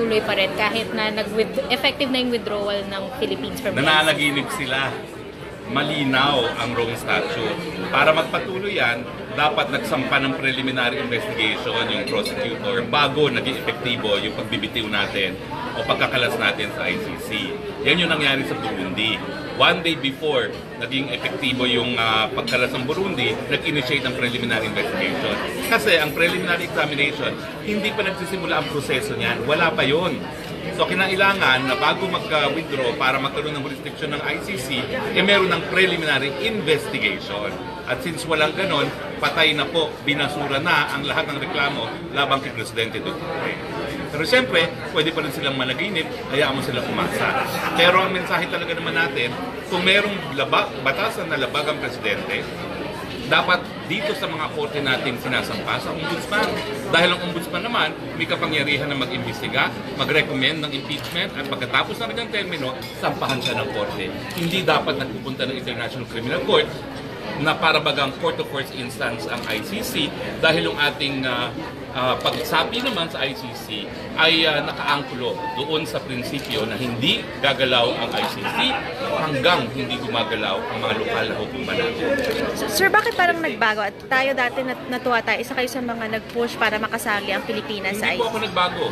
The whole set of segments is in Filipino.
magpapatuloy pa rin kahit na nag effective na yung withdrawal ng Philippines from? Nananaginip sila. Malinaw ang Rome Statute. Para magpatuloy yan, dapat nagsampa ng preliminary investigation yung prosecutor bago naging epektibo yung pagbibitiw natin o pagkakalas natin sa ICC. Yan yung nangyari sa Burundi. One day before naging epektibo yung ah, pagkalas ng Burundi, nag-initiate ng preliminary investigation. Kasi ang preliminary examination, hindi pa nagsisimula ang proseso niyan. Wala pa yon. So kinailangan na bago mag-withdraw para magkaroon ng jurisdiction ng ICC, eh meron ng preliminary investigation. At since walang ganon, patay na po, binasura na ang lahat ng reklamo labang kay Presidente Duterte. Pero siyempre, pwede pa rin silang managinip, hayaan mo silang umasa. Pero ang mensahe talaga naman natin, kung merong labag, batasan na labag ang Presidente, dapat dito sa mga korte nating sinasampa sa ombudsman. Dahil ang ombudsman naman may kapangyarihan na mag-imbestiga, mag-recommend ng impeachment at pagkatapos ng kanyang termino, sampahan siya ng korte. Hindi dapat nagpupunta ng International Criminal Court na para bagang court of first instance ang ICC dahil yung ating uh, uh, pagsabi naman sa ICC ay uh, nakaangkulo doon sa prinsipyo na hindi gagalaw ang ICC hanggang hindi gumagalaw ang mga lokal na hukuman natin. Sir, bakit parang nagbago? At tayo dati nat- natuwa tayo, isa kayo sa mga nag-push para makasali ang Pilipinas sa Hindi po ICC. ako nagbago.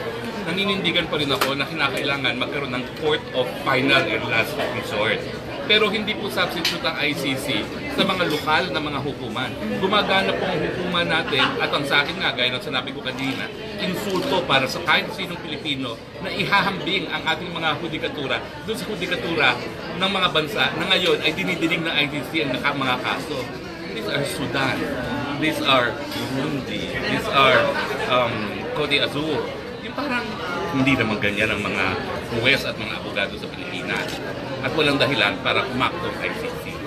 Naninindigan pa rin ako na kinakailangan magkaroon ng court of final and last resort. Pero hindi po substitute ang ICC sa mga lokal na mga hukuman. Gumagana po ang hukuman natin at ang sa akin nga, gaya ng sinabi ko kanina, insulto para sa kahit sinong Pilipino na ihahambing ang ating mga hudikatura doon sa hudikatura ng mga bansa na ngayon ay dinidinig ng ICC ang mga kaso. These are Sudan. These are Burundi. These are um, Cote d'Azur. Yung parang hindi naman ganyan ang mga huwes at mga abogado sa Pilipinas. At walang dahilan para kumakto ang ICC.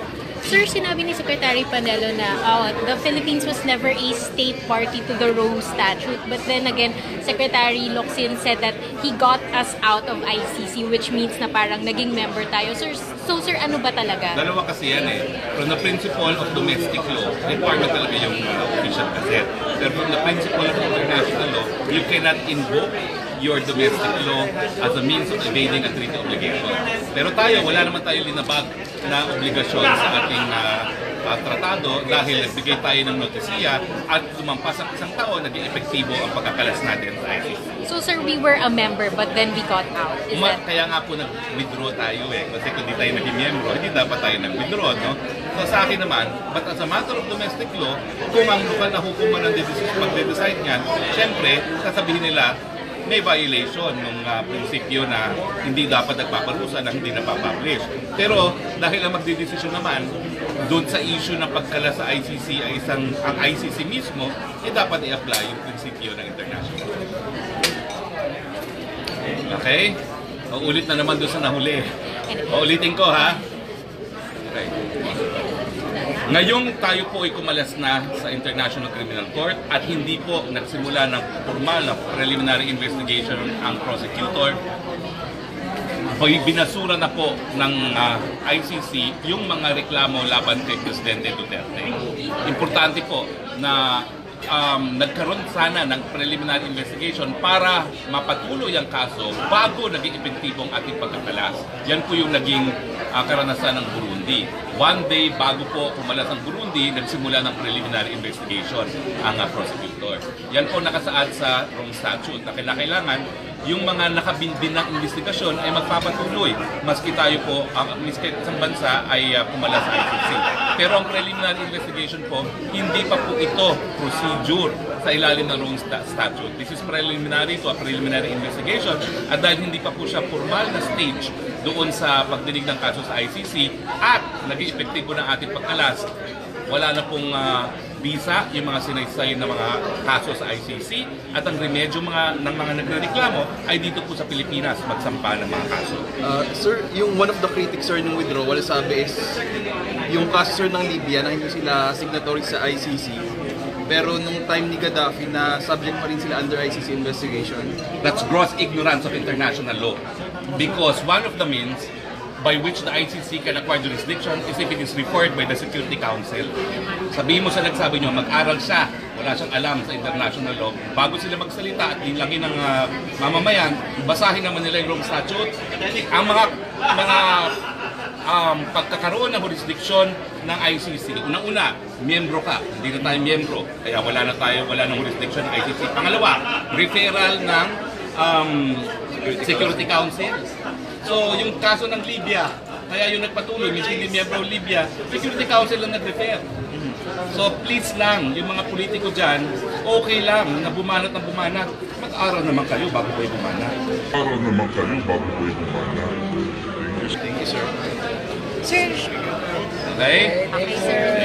Sir, sinabi ni Secretary Panelo na oh, the Philippines was never a state party to the Rome Statute. But then again, Secretary Locsin said that he got us out of ICC, which means na parang naging member tayo. Sir, so sir, ano ba talaga? Dalawa kasi yan eh. From the principle of domestic law, requirement talaga yung uh, official gazette. Pero from the principle of international law, you cannot invoke your domestic law as a means of evading a treaty obligation. Pero tayo, wala naman tayo linabag na obligasyon sa ating uh, uh, tratado dahil nagbigay tayo ng notisiya at lumampas ang isang taon, naging epektibo ang pagkakalas natin sa ICC. So sir, we wwere a member but then we got out. Is Ma- that kaya nga po nag-withdraw tayo eh. Kasi kung di tayo naging miyembro, hindi dapat tayo nag-withdraw, no? So sa akin naman, but as a matter of domestic law, kung ang lokal na hukuman ng decision magde-decide niyan, syempre, sasabihin nila, may violation ng uh, prinsipyo na hindi dapat nagpaparusa na hindi napapublish. Pero dahil ang magdidesisyon naman, doon sa issue ng pagkala sa ICC ay isang ang ICC mismo, eh dapat i-apply yung prinsipyo ng international. Okay? Uulit na naman doon sa nahuli. Uulitin ko ha. Okay. Ngayong tayo po ay kumalas na sa International Criminal Court at hindi po nagsimula ng formal na preliminary investigation ang prosecutor, binasura na po ng ah, ICC yung mga reklamo laban kay Presidente Duterte. Importante po na um, nagkaroon sana ng preliminary investigation para mapatuloy ang kaso bago naging epektibo ang ating pagkakalas. Yan po yung naging ah, karanasan ng Burundi. One day bago po kumalas ang Burundi, nagsimula ng preliminary investigation ang ah, prosecutor. Yan po nakasaad sa Rome Statute na kailangan yung mga nakabindin ng investigasyon ay magpapatuloy maski tayo po, ang maski isang bansa ay uh, pumala sa ICC. Pero ang preliminary investigation po, hindi pa po ito procedure sa ilalim ng Rome sta- Statute. This is preliminary to a preliminary investigation at dahil hindi pa po siya formal na stage doon sa pagdinig ng kaso sa ICC at naging epektibo ng ating pagkalas, wala na pong ah, visa yung mga sinaysay na mga kaso sa ICC at ang remedyo mga, ng mga nagrereklamo ay dito po sa Pilipinas magsampa ng mga kaso. Uh, sir, yung one of the critics sir ng withdrawal sabi is yung kaso sir ng Libya na hindi sila signatory sa ICC. Pero nung time ni Gaddafi na subject pa rin sila under ICC investigation. That's gross ignorance of international law. Because one of the means by which the ICC can acquire jurisdiction is if it is referred by the Security Council. Sabihin mo sa nagsabi nyo, mag-aral siya, wala siyang alam sa international law, bago sila magsalita at linlangin ng ah, mamamayan, basahin naman nila yung Rome Statute. Ang mga mga um, pagkakaroon ng jurisdiction ng ICC. Unang-una, miyembro ka. Hindi na tayo miyembro. Kaya wala na tayo, wala ng jurisdiction ng ICC. Pangalawa, referral ng um, Security Council. So, yung kaso ng Libya, kaya yung nagpatuloy, minsan hindi miyembro ng Libya, Security Council lang nag-refer. So please lang, yung mga politiko dyan, okay lang na bumanat ng bumanat. Mag-aral naman kayo bago kayo bumanat. Araw naman kayo bago kayo bumana. Thank you, sir. Sir, Okay? Okay, sir. Thank you.